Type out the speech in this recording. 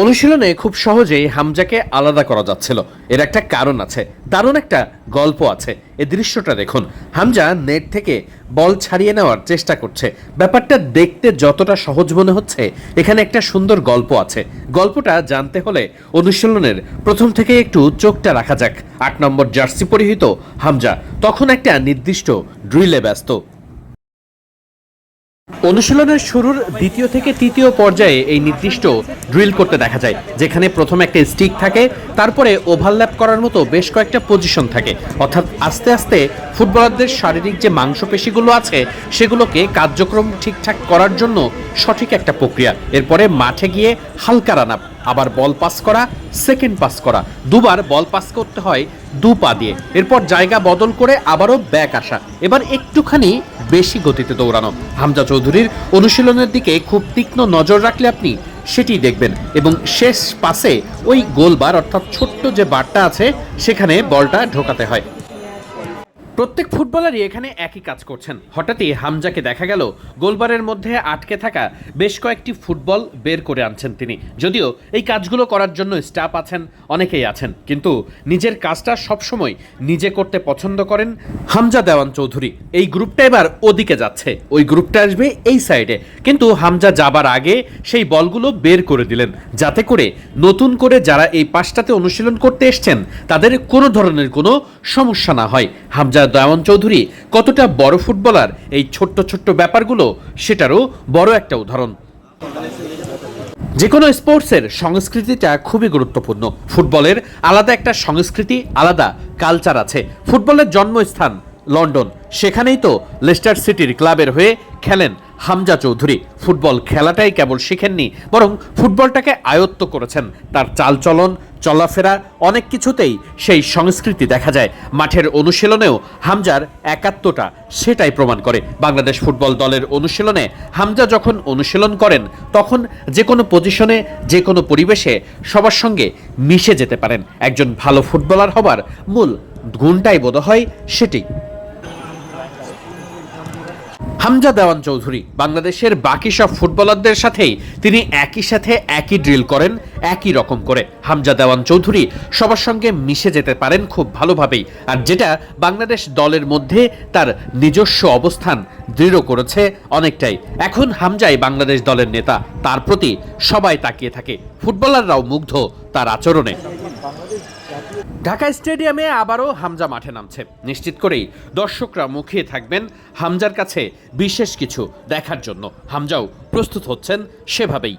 অনুশীলনে খুব সহজেই হামজাকে আলাদা করা যাচ্ছিল। এর একটা কারণ আছে। দারুণ একটা গল্প আছে। এ দৃশ্যটা দেখুন। হামজা নেট থেকে বল ছাড়িয়ে নেওয়ার চেষ্টা করছে। ব্যাপারটা দেখতে যতটা সহজ মনে হচ্ছে, এখানে একটা সুন্দর গল্প আছে। গল্পটা জানতে হলে অনুশীলনের প্রথম থেকে একটু চোখটা রাখা যাক। আট নম্বর জার্সি পরিহিত হামজা। তখন একটা নির্দিষ্ট ড্রিলে ব্যস্ত। অনুশীলনের শুরুর দ্বিতীয় থেকে তৃতীয় পর্যায়ে এই নির্দিষ্ট ড্রিল করতে দেখা যায়, যেখানে প্রথম একটা স্টিক থাকে, তারপরে ওভারল্যাপ করার মতো বেশ কয়েকটা পজিশন থাকে। অর্থাৎ আস্তে আস্তে ফুটবলারদের শারীরিক যে মাংসপেশিগুলো আছে, সেগুলোকে কার্যক্রম ঠিকঠাক করার জন্য সঠিক একটা প্রক্রিয়া। এরপরে মাঠে গিয়ে হালকা রানা আবার বল পাস করা সেকেন্ড পাস করা। দুবার বল পাস করতে হয় দু পা দিয়ে। এরপর জায়গা বদল করে আবারও ব্যাক আসা। এবার একটুখানি বেশি গতিতে দৌড়ানো। হামজা চৌধুরীর অনুশীলনের দিকে খুব তীক্ষ্ণ নজর রাখলে আপনি সেটি দেখবেন। এবং শেষ পাসে ওই গোলবার অর্থাৎ ছোট্ট যে বারটা আছে, সেখানে বলটা ঢোকাতে হয়। প্রত্যেক ফুটবলারই এখানে একই কাজ করছেন। হঠাৎই হামজাকে দেখা গেল, গোলবারের মধ্যে আটকে থাকা বেশ কয়েকটি ফুটবল বের করে আনছেন তিনি। যদিও এই কাজগুলো করার জন্য স্টাফ আছেন, অনেকেই আছেন, কিন্তু নিজের কাজটা সবসময় নিজে করতে পছন্দ করেন হামজা দেওয়ান চৌধুরী। এই গ্রুপটা এবার ওদিকে যাচ্ছে, ওই গ্রুপটা আসবে এই সাইডে। কিন্তু হামজা যাবার আগে সেই বলগুলো বের করে দিলেন, যাতে করে নতুন করে যারা এই পাশটাতে অনুশীলন করতে এসছেন, তাদের কোনো ধরনের কোনো সমস্যা না হয়। হামজা দয়ামন চৌধুরী কতটা বড় ফুটবলার? এই ছোট্ট ছোট্ট ব্যাপারগুলো সেটারও বড় একটা উদাহরণ। যে কোনো স্পোর্টসের সংস্কৃতিটা খুবই গুরুত্বপূর্ণ। ফুটবলের আলাদা একটা সংস্কৃতি, আলাদা কালচার আছে। ফুটবলের জন্মস্থান লন্ডন। সেখানেই তো লেস্টার সিটির ক্লাবের হয়ে খেলেন হামজা চৌধুরী। ফুটবল খেলাটাই কেবল শিখেননি, বরং ফুটবলটাকে আয়ত্ত করেছেন। তার চালচলন চলাফেরা অনেক কিছুতেই সেই সংস্কৃতি দেখা যায়। মাঠের অনুশীলনেও হামজার একাত্মটা সেটাই প্রমাণ করে। বাংলাদেশ ফুটবল দলের অনুশীলনে হামজা যখন অনুশীলন করেন, তখন যে কোনো পজিশনে, যে কোনো পরিবেশে সবার সঙ্গে মিশে যেতে পারেন। একজন ভালো ফুটবলার হবার মূল গুণটাই বোধ হয় সেটি। হামজা দেওয়ান চৌধুরী। বাংলাদেশের বাকি সব ফুটবলারদের সাথেই তিনি একই সাথে একই ড্রিল করেন, একই রকম করে। হামজা দেওয়ান চৌধুরী সবার সঙ্গে মিশে যেতে পারেন খুব ভালোভাবেই। আর যেটা বাংলাদেশ দলের মধ্যে তার নিজস্ব অবস্থান দৃঢ় করেছে অনেকটাই। এখন হামজাই বাংলাদেশ দলের নেতা। তার প্রতি সবাই তাকিয়ে থাকে। ফুটবলাররাও মুগ্ধ তার আচরণে। ঢাকা স্টেডিয়ামে আবারও হামজা মাঠে নামছে। নিশ্চিত করেই দর্শকরা মুখিয়ে থাকবেন হামজার কাছে বিশেষ কিছু দেখার জন্য। হামজাও প্রস্তুত হচ্ছেন সেভাবেই।